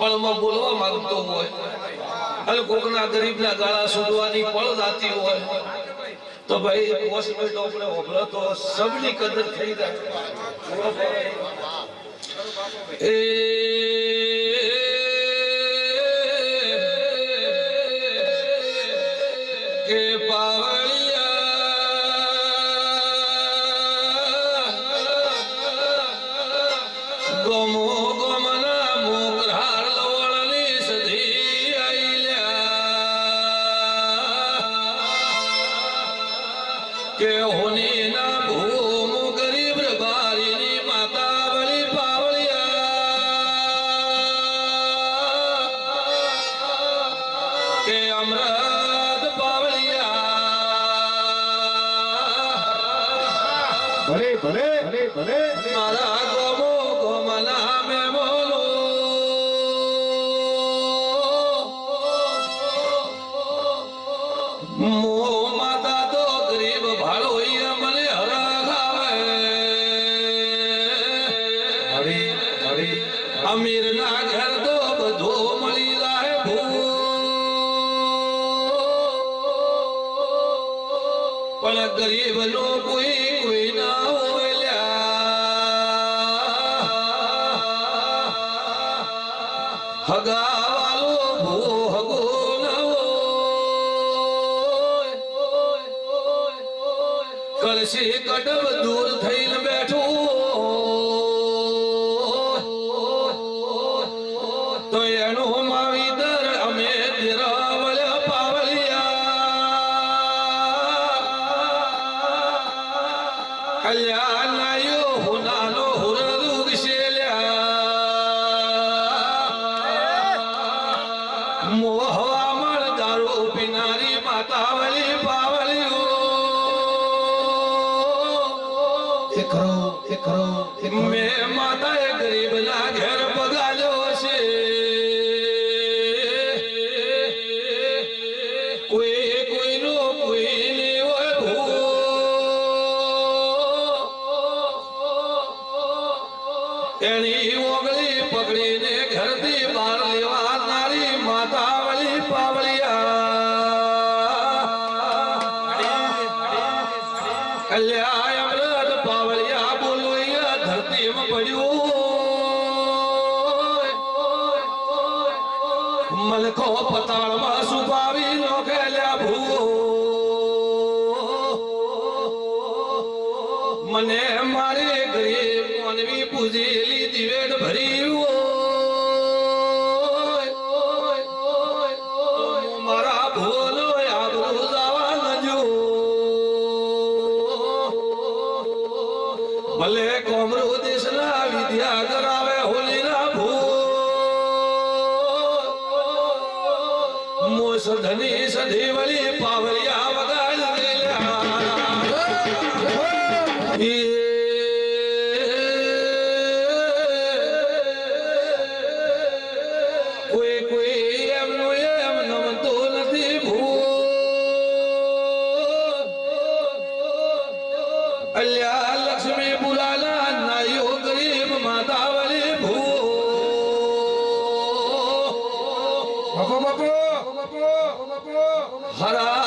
પળમાં બોલવા માંગતો હોય, અને કોકના ગરીબના ગાળા સુધવાની પળ જાતી હોય, તો ભાઈ ઓભળો તો સબની કદર થઈ જાય. એ કે અમૃત પાવળિયા ભલે ભલે ભલે ભલે. મારા ગોમો ગોમના મેમોનો પણ ગરીબ નો કોઈ કોઈ ના હોલ્યા હગા વાલો ભૂ હગો નવો. કળશી કડબ દૂર થઈને પીનારી માતાવલી પાવલિયો એકરો એકરો મે માતાએ ગરીબના ઘેર બગાડ્યો છે કોઈ કોઈનો કોઈને હોય ભૂ. એની ઓગળી પકડીને ઘરથી બહાર લેવા નારી માતાવલી પાવળિયા કલ્યાય અમૃત પાવળિયા બોલો ધરતીમાં પડ્યું મલકો પતાળમાં સુપાવી નોખેલ્યા ભલે કોમરો દેશના વિદ્યા કરાવે હોલીના ભૂ મોસ ધની સધી વળી પાવરિયા વગાડ ભૂ અલ્યા হারা